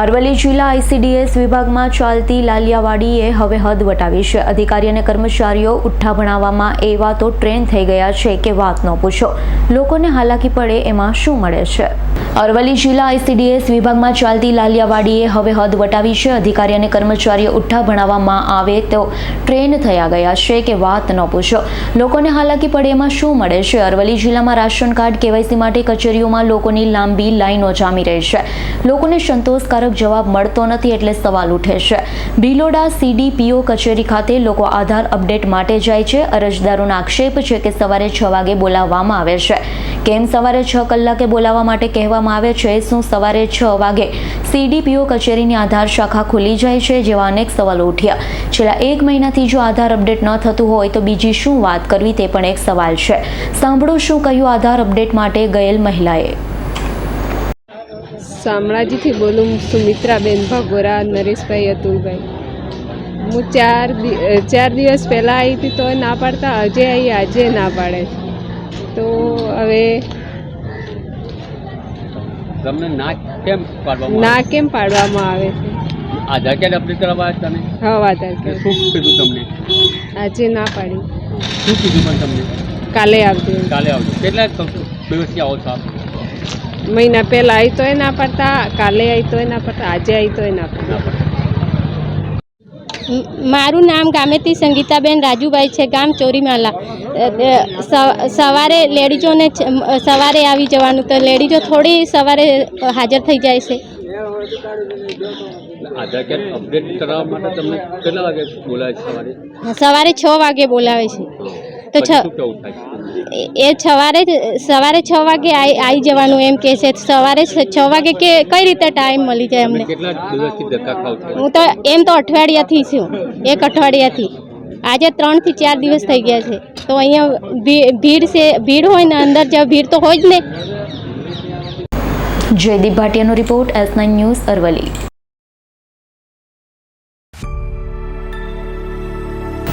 અરવલ્લી જિલ્લા આઈસીડીએસ વિભાગમાં ચાલતી લાલિયાવાડીએ હવે હદ વટાવી છે. અધિકારી અને કર્મચારીઓ ઉઠ્ઠા ભણાવવામાં એવા તો ટ્રેન થઈ ગયા છે કે વાત ન પૂછો. લોકોને હાલાકી પડે એમાં શું મળે છે? અરવલ્લી જિલ્લા આઈસીડીએસ વિભાગમાં ચાલતી લાલિયાવાડીએ હવે હદ વટાવી છે. અધિકારી અને કર્મચારીઓ ઉઠ્ઠા ભણાવવામાં આવે તો ટ્રેન થયા ગયા છે કે વાત ન પૂછો. લોકોને હાલાકી પડે એમાં શું મળે છે? અરવલ્લી જિલ્લામાં રાશન કાર્ડ કેવાયસી માટે કચેરીઓમાં લોકોની લાંબી લાઈનો જામી રહી છે. લોકોને સંતોષકારક જવાબ મળતો નથી એટલે સવાલ ઉઠે છે. ભીલોડા સીડીપીઓ કચેરી ખાતે લોકો આધાર અપડેટ માટે જાય છે. અરજદારોનો આક્ષેપ છે કે સવારે છ વાગે બોલાવવામાં આવે છે. કેમ સવારે છ કલાકે બોલાવવા માટે કહેવામાં આવે છે? શું સવારે છ વાગે સીડીપીઓ કચેરીની આધાર શાખા ખુલી જાય છે જેવા અનેક સવાલો ઉઠ્યા. છેલ્લા એક મહિનાથી જો આધાર અપડેટ ન થતું હોય તો બીજી શું વાત કરવી તે પણ એક સવાલ છે. સાંભળો શું કહ્યું આધાર અપડેટ માટે ગયેલ મહિલાએ. શામળાજીથી બોલું સુમિત્રાબેન ભગોરા નરેશભાઈ અતુલભાઈ. હું ચાર ચાર દિવસ પહેલાં આવી હતી તો ના પાડતા આજે આવી આજે ના પાડે તો હવે તમને ના કેમ પાડવામાં ના કેમ પાડવામાં આવે છે? આધાર કાર્ડ અપડેટ કરવા તમે? હા આધાર કાર્ડ. શું કીધું તમને? આજે ના પાડી. શું કીધું પણ તમને? કાલે આવજો. કાલે આવજો. કેટલા દિવસથી આવો છો આપ? મહિના પહેલાં આવી તોય ના પડતા કાલે આવી તોય ના પડતા આજે આવી તોય ના પાડતા. મારું નામ ગામેતી સંગીતાબેન રાજુભાઈ છે ગામ ચોરીમાલા. સવારે લેડીઝોને સવારે આવી જવાનું તો લેડીઝો થોડી સવારે હાજર થઈ જાય છે. આધાર કાર્ડ અપડેટ કરવા માટે તમને કેટલા વાગે બોલાવે છે સવારે? સવારે છ વાગે બોલાવે છે. તો છ એ- સવારે જ- સવારે છ વાગે આવી આવી જવાનું એમ કે છે. સવારે છ વાગે કે કઈ રીતે ટાઈમ મળી જાય અમને? કેટલા દિવસથી ધક્કા ખાવ છો હું તો એમ તો અઠવાડિયાથી છું. એક અઠવાડિયાથી. આજે ત્રણથી ચાર દિવસ થઈ ગયા છે. તો અહીંયા ભી- ભીડ છે. ભીડ હોય ને અંદર જ્યાં ભીડ તો હોય જ ને. Jaydeep ભાટિયાનો report S nine news Aravalli.